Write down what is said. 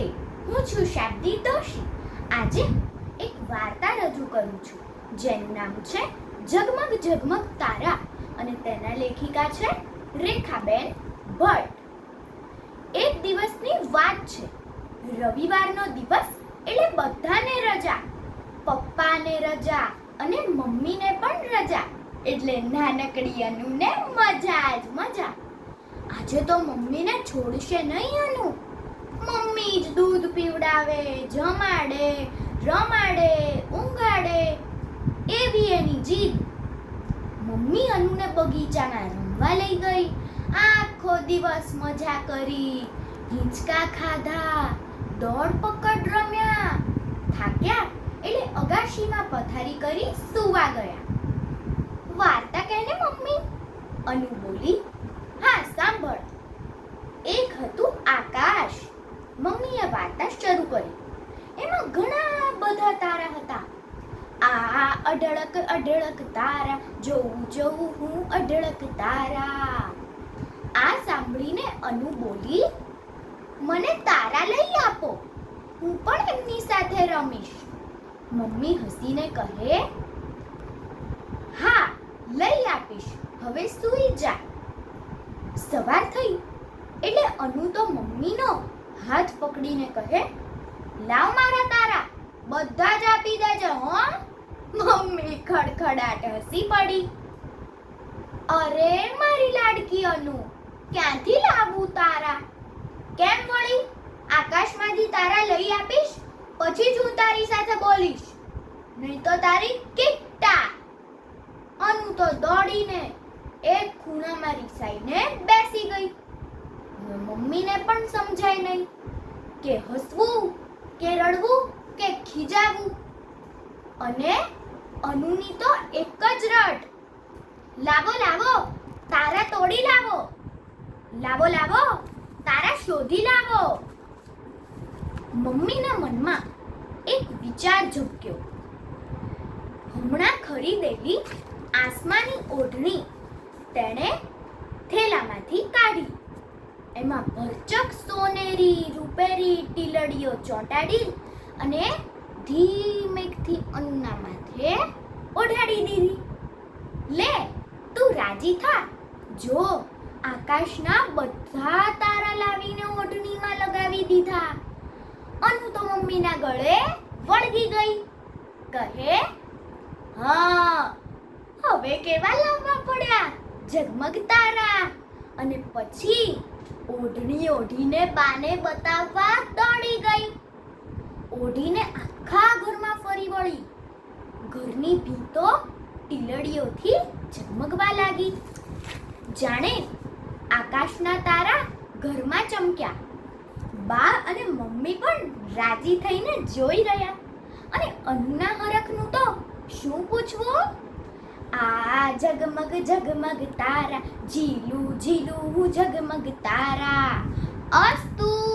નમસ્તે હું છું શાબ્દી દોશી. આજે એક વાર્તા રજૂ કરું છું. જેનું નામ છે જગમગ જગમગ તારા અને તેના લેખિકા છે રેખાબેન ભટ્ટ. એક દિવસની વાત છે. રવિવારનો દિવસ એટલે બધાને રજા. પપ્પાને રજા અને મમ્મીને પણ રજા. એટલે નાનકડી અનુને મજા જ મજા. આજે તો મમ્મીને છોડશે નહીં અનુ. મમ્મી જ દૂધ પીવડાવે, જમાડે, રમાડે, ઊંઘાડે એવી એની જીદ. મમ્મી અનુને બગીચામાં રમવા લઈ ગઈ. આખો દિવસ મજા કરી, હિંચકા ખાધા, દોડ પકડ રમ્યા, થાક્યા, એટલે અગાશીમાં પથારી કરી સુવા ગયા. વાર્તા કહેને મમ્મી? અનુ બોલી હા સાંભળ એક હતું આકાશ મમ્મીએ વાર્તા શરૂ કરી. એમાં ઘણા બધા તારા હતા. આ અઢળક અઢળક તારા, જોઉં જોઉં હું અઢળક તારા. આ સાંભળીને અનુ બોલી, મને તારા લઈ આપો. હું પણ એમની સાથે રમીશ. મમ્મી હસીને કહે, હા, લઈ આપીશ. હવે સૂઈ જા. સવાર થઈ. એટલે અનુ તો મમ્મીનો હાથ પકડીને કહે, લાવ મારા તારા, બધા જ આપી દેજે, હો. મમ્મી ખડખડાટ હસી પડી. અરે મારી લાડકી અનુ, ક્યાંથી લાવું તારા? કેમ વળી? આકાશમાંથી તારા લઈ આપીશ, પછી જ હું તારી સાથે બોલીશ. નહીં તો તારી કિટ્ટા. અનુ તો દોડીને એક ખૂણામાં રિસાઈને બેસી ગઈ. મમ્મીને પણ સમજાય નહીં. કે હસવું, કે રડવું, કે ખીજાવું. અને અનુની તો એક જ રટ લાવો લાવો, તારા તોડી લાવો. લાવો લાવો, તારા શોધી લાવો. મમ્મીના મનમાં એક વિચાર ઝબક્યો. હમણાં ખરીદેલી આસમાની ઓઢણી તેણે થેલામાંથી કાઢી. એમાં ભરચક સોનેરી, રૂપેરી, ટીલડીઓ ચોંટાડી અને ધીમેકથી અન્ના માથે ઓઢાડી દીધી. લે, તું રાજી થા? જો, આકાશના બધા તારા લાવીને ઓઢણીમાં લગાવી દીધા. અનુ તો મમ્મીના ગળે વળગી ગઈ. કહે, હા, હવે કેવા લાવવા પડ્યા? ઝગમગ તારા અને પછી ઓઢણી ઓઢીને બાને બતાવવા દોડી ગઈ. ઓઢીને આખા ઘરમાં ફરી વળી. ઘરની ભીતો ટીલડીઓથી ઝગમગવા લાગી. જાણે આકાશના તારા ઘરમાં ચમક્યા. બા અને મમ્મી પણ રાજી થઈને જોઈ રહ્યા. અને અન્ના હરખનું તો શું પૂછવું? આ જગમગ જગમગ તારા જીલું જીલું ઝગમગ તારા. અસ્તુ